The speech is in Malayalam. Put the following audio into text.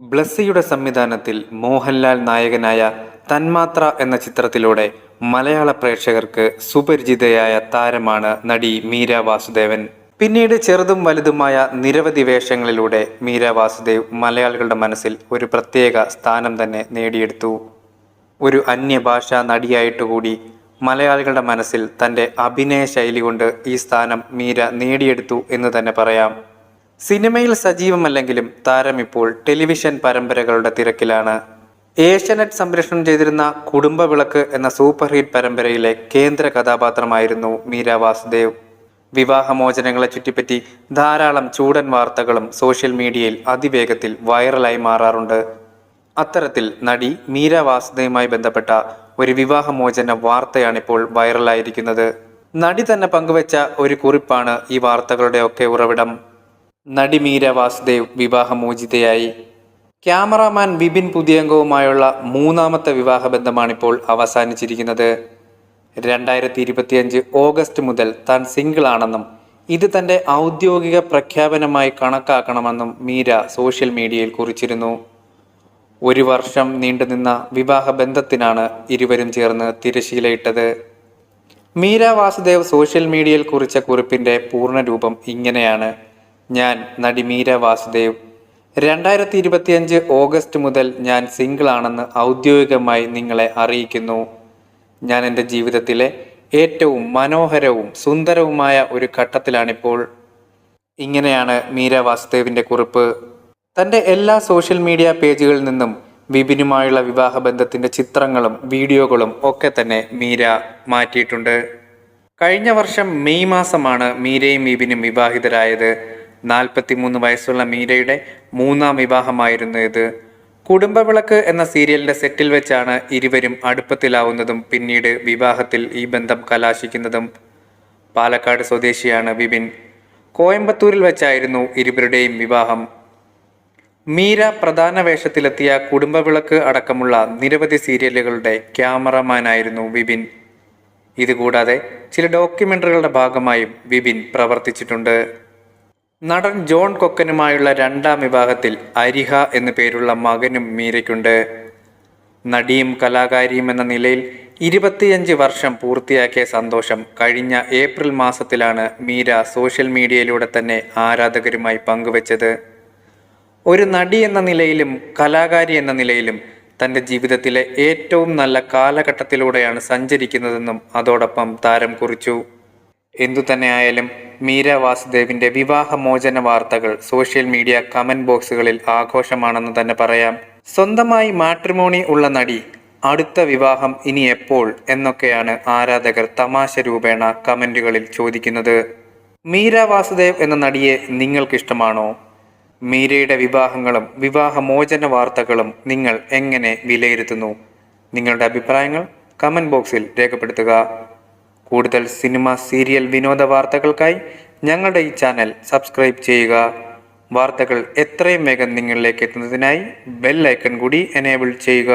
ബ്ലസ്സിയുടെ സംവിധാനത്തിൽ മോഹൻലാൽ നായകനായ തന്മാത്ര എന്ന ചിത്രത്തിലൂടെ മലയാള പ്രേക്ഷകർക്ക് സുപരിചിതയായ താരമാണ് നടി മീര വാസുദേവൻ. പിന്നീട് ചെറുതും വലുതുമായ നിരവധി വേഷങ്ങളിലൂടെ മീര വാസുദേവ് മലയാളികളുടെ മനസ്സിൽ ഒരു പ്രത്യേക സ്ഥാനം തന്നെ നേടിയെടുത്തു. ഒരു അന്യഭാഷാ നടിയായിട്ടുകൂടി മലയാളികളുടെ മനസ്സിൽ തന്റെ അഭിനയ ശൈലി കൊണ്ട് ഈ സ്ഥാനം മീര നേടിയെടുത്തു എന്ന് തന്നെ പറയാം. സിനിമയിൽ സജീവമല്ലെങ്കിലും താരം ഇപ്പോൾ ടെലിവിഷൻ പരമ്പരകളുടെ തിരക്കിലാണ്. ഏഷ്യാനെറ്റ് സംരക്ഷണം ചെയ്തിരുന്ന കുടുംബ വിളക്ക് എന്ന സൂപ്പർ ഹിറ്റ് പരമ്പരയിലെ കേന്ദ്ര കഥാപാത്രമായിരുന്നു മീര വാസുദേവ്. വിവാഹമോചനങ്ങളെ ചുറ്റിപ്പറ്റി ധാരാളം ചൂടൻ വാർത്തകളും സോഷ്യൽ മീഡിയയിൽ അതിവേഗത്തിൽ വൈറലായി മാറാറുണ്ട്. അത്തരത്തിൽ നടി മീര വാസുദേവുമായി ബന്ധപ്പെട്ട ഒരു വിവാഹമോചന വാർത്തയാണിപ്പോൾ വൈറലായിരിക്കുന്നത്. നടി തന്നെ പങ്കുവച്ച ഒരു കുറിപ്പാണ് ഈ വാർത്തകളുടെ ഒക്കെ ഉറവിടം. നടി മീര വാസുദേവ് വിവാഹമോചിതയായി. ക്യാമറാമാൻ വിപിൻ പുതിയംഗവുമായുള്ള മൂന്നാമത്തെ വിവാഹബന്ധമാണിപ്പോൾ അവസാനിച്ചിരിക്കുന്നത്. രണ്ടായിരത്തി ഇരുപത്തിയഞ്ച് ഓഗസ്റ്റ് മുതൽ താൻ സിംഗിൾ ആണെന്നും ഇത് തന്റെ ഔദ്യോഗിക പ്രഖ്യാപനമായി കണക്കാക്കണമെന്നും മീര സോഷ്യൽ മീഡിയയിൽ കുറിച്ചിരുന്നു. ഒരു വർഷം നീണ്ടുനിന്ന വിവാഹബന്ധത്തിനാണ് ഇരുവരും ചേർന്ന് തിരശീലയിട്ടത്. മീര വാസുദേവ് സോഷ്യൽ മീഡിയയിൽ കുറിച്ച കുറിപ്പിന്റെ പൂർണരൂപം ഇങ്ങനെയാണ്. ഞാൻ നടി മീര വാസുദേവ്. രണ്ടായിരത്തി ഇരുപത്തിയഞ്ച് ഓഗസ്റ്റ് മുതൽ ഞാൻ സിംഗിൾ ആണെന്ന് ഔദ്യോഗികമായി നിങ്ങളെ അറിയിക്കുന്നു. ഞാൻ എന്റെ ജീവിതത്തിലെ ഏറ്റവും മനോഹരവും സുന്ദരവുമായ ഒരു ഘട്ടത്തിലാണിപ്പോൾ. ഇങ്ങനെയാണ് മീര വാസുദേവിന്റെ കുറിപ്പ്. തന്റെ എല്ലാ സോഷ്യൽ മീഡിയ പേജുകളിൽ നിന്നും വിപിനുമായുള്ള വിവാഹബന്ധത്തിന്റെ ചിത്രങ്ങളും വീഡിയോകളും ഒക്കെ തന്നെ മീര മാറ്റിയിട്ടുണ്ട്. കഴിഞ്ഞ വർഷം മെയ് മാസമാണ് മീരയും വിപിനും വിവാഹിതരായത്. നാൽപ്പത്തിമൂന്ന് വയസ്സുള്ള മീരയുടെ മൂന്നാം വിവാഹമായിരുന്നു ഇത്. കുടുംബവിളക്ക് എന്ന സീരിയലിന്റെ സെറ്റിൽ വെച്ചാണ് ഇരുവരും അടുപ്പത്തിലാവുന്നതും പിന്നീട് വിവാഹത്തിൽ ഈ ബന്ധം കലാശിക്കുന്നതും. പാലക്കാട് സ്വദേശിയാണ് വിപിൻ. കോയമ്പത്തൂരിൽ വെച്ചായിരുന്നു ഇരുവരുടെയും വിവാഹം. മീര പ്രധാന വേഷത്തിലെത്തിയ കുടുംബവിളക്ക് അടക്കമുള്ള നിരവധി സീരിയലുകളുടെ ക്യാമറമാനായിരുന്നു വിപിൻ. ഇതുകൂടാതെ ചില ഡോക്യുമെന്ററികളുടെ ഭാഗമായും വിപിൻ പ്രവർത്തിച്ചിട്ടുണ്ട്. നടൻ ജോൺ കൊക്കനുമായുള്ള രണ്ടാം വിഭാഗത്തിൽ അരിഹ എന്നു പേരുള്ള മകനും മീരയ്ക്കുണ്ട്. നടിയും കലാകാരിയും എന്ന നിലയിൽ ഇരുപത്തിയഞ്ച് വർഷം പൂർത്തിയാക്കിയ സന്തോഷം കഴിഞ്ഞ ഏപ്രിൽ മാസത്തിലാണ് മീര സോഷ്യൽ മീഡിയയിലൂടെ തന്നെ ആരാധകരുമായി പങ്കുവച്ചത്. ഒരു നടി എന്ന നിലയിലും കലാകാരി എന്ന നിലയിലും തന്റെ ജീവിതത്തിലെ ഏറ്റവും നല്ല കാലഘട്ടത്തിലൂടെയാണ് സഞ്ചരിക്കുന്നതെന്നും അതോടൊപ്പം താരം കുറിച്ചു. എന്തു തന്നെയായാലും മീര വാസുദേവിന്റെ വിവാഹമോചന വാർത്തകൾ സോഷ്യൽ മീഡിയ കമന്റ് ബോക്സുകളിൽ ആഘോഷമാണെന്ന് തന്നെ പറയാം. സ്വന്തമായി മാട്രിമോണി ഉള്ള നടി അടുത്ത വിവാഹം ഇനി എപ്പോൾ എന്നൊക്കെയാണ് ആരാധകർ തമാശ രൂപേണ കമന്റുകളിൽ ചോദിക്കുന്നത്. മീര വാസുദേവ് എന്ന നടിയെ നിങ്ങൾക്കിഷ്ടമാണോ? മീരയുടെ വിവാഹങ്ങളും വിവാഹമോചന വാർത്തകളും നിങ്ങൾ എങ്ങനെ വിലയിരുത്തുന്നു? നിങ്ങളുടെ അഭിപ്രായങ്ങൾ കമന്റ് ബോക്സിൽ രേഖപ്പെടുത്തുക. കൂടുതൽ സിനിമ സീരിയൽ വിനോദ വാർത്തകൾക്കായി ഞങ്ങളുടെ ഈ ചാനൽ സബ്സ്ക്രൈബ് ചെയ്യുക. വാർത്തകൾ എത്രയും വേഗം നിങ്ങളിലേക്ക് എത്തുന്നതിനായി ബെൽ ഐക്കൺ കൂടി എനേബിൾ ചെയ്യുക.